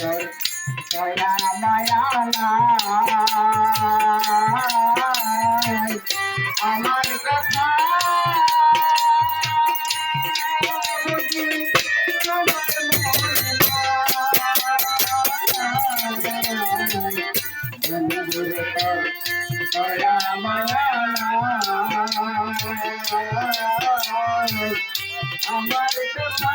দয়া নাই আমার কথা দয়া আমার কথা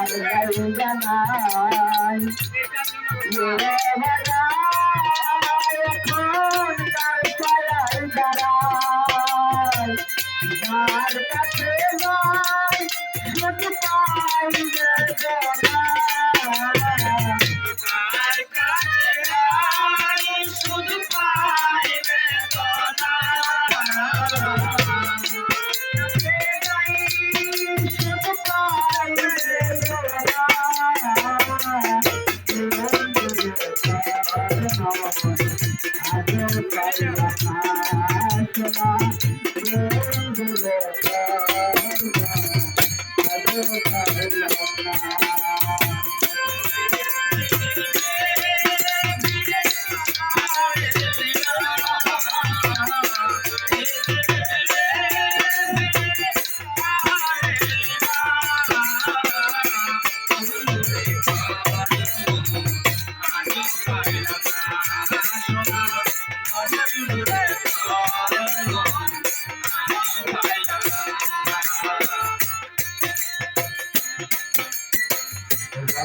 গাইবার গাইবা নাই গেলে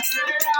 Thank you.